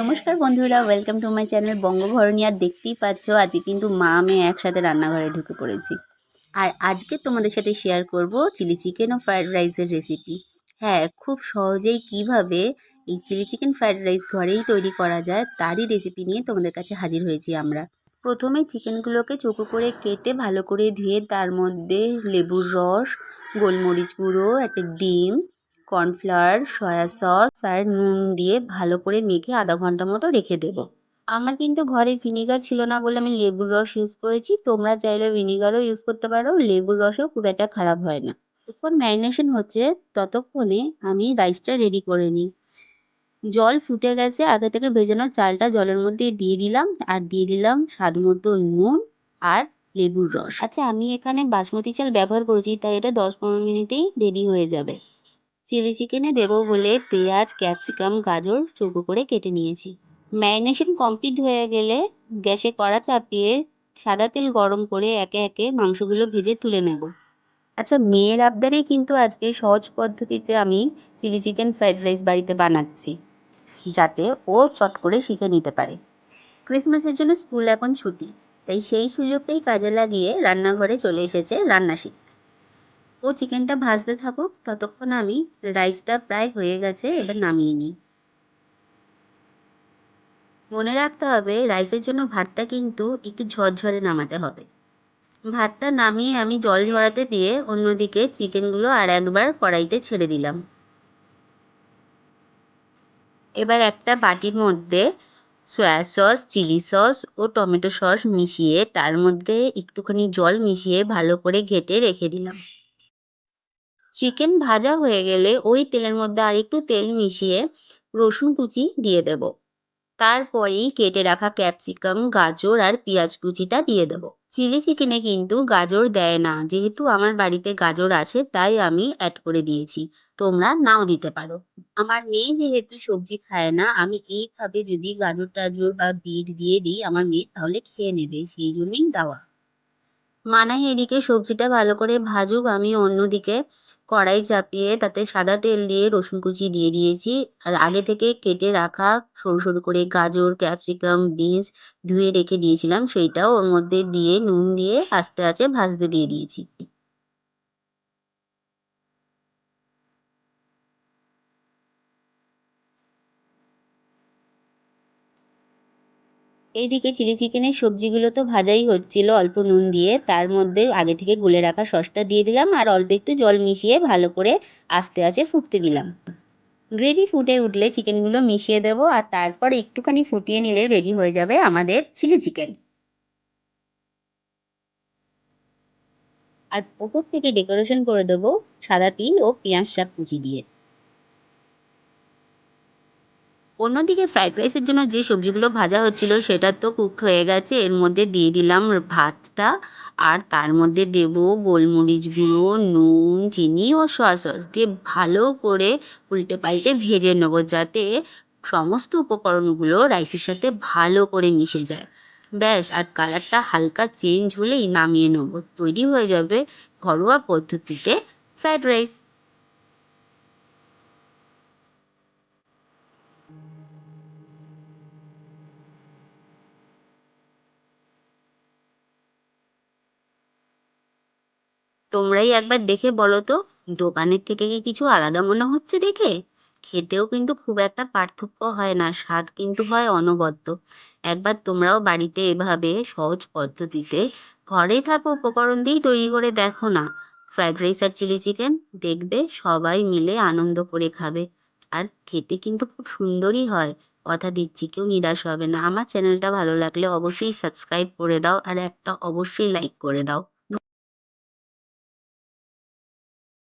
নমস্কার বন্ধুরা welcome to my channel আর দেখতেই পাচ্ছ, আজকে কিন্তু মা, মেয়ে একসাথে রান্নাঘরে ঢুকে পড়েছি। আর আজকে তোমাদের সাথে শেয়ার করব চিলি চিকেন ও ফ্রায়েড রাইসের রেসিপি হ্যাঁ খুব সহজেই কীভাবে এই চিলি চিকেন ফ্রায়েড রাইস ঘরেই তৈরি করা যায়, তারই রেসিপি নিয়ে তোমাদের কাছে হাজির হয়েছি আমরা। প্রথমে চিকেনগুলোকে চোখো করে কেটে ভালো করে ধুয়ে তার মধ্যে লেবুর রস, গোলমরিচ গুঁড়ো, একটা ডিম কর্নফ্লাওয়ার, সয়া সস আর নুন দিয়ে ভালো করে মেখে আধা ঘণ্টা মতো রেখে দেবো। আমার কিন্তু ঘরে ভিনিগার ছিল না বলে আমি লেবুর রস ইউজ করেছি। তোমরা চাইলে ভিনিগারও ইউজ করতে পারো, লেবুর রসও খুব একটা খারাপ হয় না। যতক্ষণ ম্যারিনেশন হচ্ছে, ততক্ষণে আমি রাইসটা রেডি করে নিই। জল ফুটে গেছে, আগে থেকে ভেজানো চালটা জলের মধ্যে দিয়ে দিলাম আর দিয়ে দিলাম স্বাদ মতো নুন আর লেবুর রস। আচ্ছা আমি এখানে বাসমতি চাল ব্যবহার করেছি, তাই এটা দশ পনেরো মিনিটেই রেডি হয়ে যাবে। চিলি চিকেনে দেবো বলে পেঁয়াজ, ক্যাপসিকাম, গাজর চৌকো করে কেটে নিয়েছি। ম্যারিনেশন কমপ্লিট হয়ে গেলে গ্যাসে কড়া চাপিয়ে সাদা তেল গরম করে একে একে মাংসগুলো ভেজে তুলে নেব। আচ্ছা মেয়ের আবদারেই কিন্তু আজকে সহজ পদ্ধতিতে আমি চিলি চিকেন ফ্রাইড রাইস বাড়িতে বানাচ্ছি, যাতে ও চট করে শিখে নিতে পারে। ক্রিসমাসের জন্য স্কুল এখন ছুটি, তাই সেই সুযোগটাই কাজে লাগিয়ে রান্নাঘরে চলে এসেছে রান্না শিখতে ও চিকেনটা ভাজতে থাকুক, ততক্ষণ আমি রাইসটা প্রায় হয়ে গেছে, এবার নামিয়ে নিই। মনে রাখতে হবে, রাইসের জন্য ভাতটা কিন্তু একটু ঝরঝরে নামাতে হবে। ভাতটা নামিয়ে আমি জল ঝরাতে দিয়ে অন্যদিকে চিকেনগুলো আর একবার কড়াইতে ছেড়ে দিলাম। এবার একটা বাটির মধ্যে সয়া সস, চিলি সস ও টমেটো সস মিশিয়ে তার মধ্যে একটুখানি জল মিশিয়ে ভালো করে ঘেটে রেখে দিলাম। চিকেন ভাজা হয়ে গেলে ওই তেলের মধ্যে আর একটু তেল মিশিয়ে রসুন কুচি দিয়ে দেব। তারপরেই কেটে রাখা ক্যাপসিকাম গাজর আর পেঁয়াজ কুচিটা দিয়ে দেব। চিলি চিকেনে কিন্তু গাজর দেয় না। যেহেতু আমার বাড়িতে গাজর আছে, তাই আমি অ্যাড করে দিয়েছি। তোমরা নাও দিতে পারো। আমার মেয়ে যেহেতু সবজি খায় না, আমি এইভাবে যদি গাজর টাজর বা বিট দিয়ে দিই, আমার মেয়ে তাহলে খেয়ে নেবে। সেই জন্যই দেওয়া। মানাই এদিকে সবজিটা ভালো করে ভাজুক, আমি অন্যদিকে কড়াই চাপিয়ে তাতে সাদা তেল দিয়ে রসুন কুচি দিয়ে দিয়েছি। আর আগে থেকে কেটে রাখা সরু সরু করে গাজর, ক্যাপসিকাম, বিনস ধুয়ে রেখে দিয়েছিলাম, সেইটাও ওর মধ্যে দিয়ে নুন দিয়ে আস্তে আস্তে ভাজতে দিয়ে দিয়েছি। এইদিকে চিলি চিকেনের সবজিগুলো তো ভাজাই হচ্ছিল, অল্প নুন দিয়ে। তার মধ্যে আগে থেকে গুলে রাখা সসটা দিয়ে দিলাম আর অল্প একটু জল মিশিয়ে ভালো করে আস্তে আস্তে ফুটতে দিলাম। গ্রেভি ফুটে উঠলে চিকেনগুলো মিশিয়ে দেবো আর তারপর একটুখানি ফুটিয়ে নিলে রেডি হয়ে যাবে আমাদের চিলি চিকেন। আর ওপর থেকে ডেকোরেশন করে দেবো সাদা তিল ও পেঁয়াজ শাক কুচি দিয়ে। অন্যদিকে ফ্রাইড রাইসের জন্য যে সবজিগুলো ভাজা হচ্ছিল সেটা তো কুক হয়ে গেছে। এর মধ্যে দিয়ে দিলাম ভাতটা আর তার মধ্যে দেব গোলমরিচ গুঁড়ো, নুন, চিনি ও সয়া সস দিয়ে ভালো করে উল্টে পাল্টে ভেজে নেব যাতে সমস্ত উপকরণগুলো রাইসের সাথে ভালো করে মিশে যায়। ব্যাস, আর কালারটা হালকা চেঞ্জ হলেই নামিয়ে নেব। তৈরি হয়ে যাবে ঘরোয়া পদ্ধতিতে ফ্রাইড রাইস তোমরাই একবার দেখে বলো তো, দোকানের থেকে কি কিছু আলাদা মনে হচ্ছে দেখে? খেতেও কিন্তু খুব একটা পার্থক্য হয় না, স্বাদ কিন্তু হয় অনবদ্য। একবার তোমরাও বাড়িতে এভাবে সহজ পদ্ধতিতে ঘরে থাকা উপকরণ দিয়েই তৈরি করে দেখো না। ফ্রাইড রাইস আর চিলি চিকেন দেখবে সবাই মিলে আনন্দ করে খাবে। আর খেতে কিন্তু খুব সুন্দরই হয়। কথা দিচ্ছি, কেউ নিরাশ হবে না। আমার চ্যানেলটা ভালো লাগলে অবশ্যই সাবস্ক্রাইব করে দাও আর একটা অবশ্যই লাইক করে দাও।